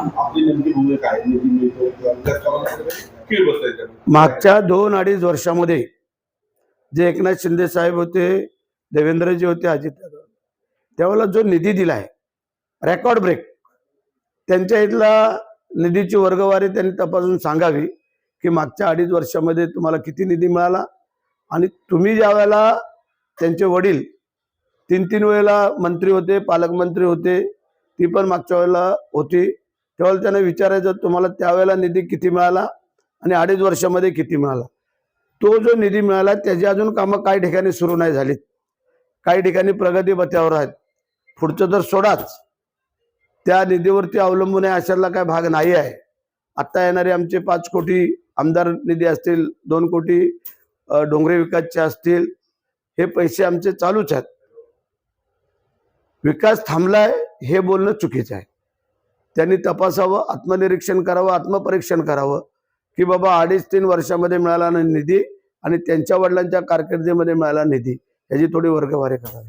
आपली नेमकी भूमिका आहे निधी मिळतो किंवा विकास मागच्या दोन अडीच वर्षामध्ये जे एकनाथ शिंदे साहेब होते देवेंद्रजी होते अजित त्यावेळेला जो निधी दिला आहे रेकॉर्ड ब्रेक त्यांच्या इथला निधीची वर्गवारी त्यांनी तपासून सांगावी की मागच्या अडीच वर्षामध्ये तुम्हाला किती निधी मिळाला आणि तुम्ही ज्या वेळेला त्यांचे वडील तीन तीन वेळेला मंत्री होते पालकमंत्री होते ती पण मागच्या वेळेला होती. त्यावेळेला त्यांना विचारायचं तुम्हाला त्यावेळेला निधी किती मिळाला आणि अडीच वर्षामध्ये किती मिळाला? तो जो निधी मिळाला त्याची अजून कामं काही ठिकाणी सुरू नाही झालीत. काही ठिकाणी प्रगती पथ्यावर आहेत. पुढचं तर सोडाच. त्या निधीवरती अवलंबून आहे अशातला काय भाग नाही आहे. आत्ता येणारे आमचे पाच कोटी आमदार निधी असतील दोन कोटी डोंगरे विकासचे असतील हे पैसे आमचे चालूच आहेत. विकास थांबलाय हे बोलणं चुकीचं आहे. त्यांनी तपासावं आत्मनिरीक्षण करावं आत्मपरीक्षण करावं की बाबा अडीच तीन वर्षामध्ये मिळाला ना निधी आणि त्यांच्या वडिलांच्या कारकिर्दीमध्ये मिळाला निधी. याची थोडी वर्गवारी करावी.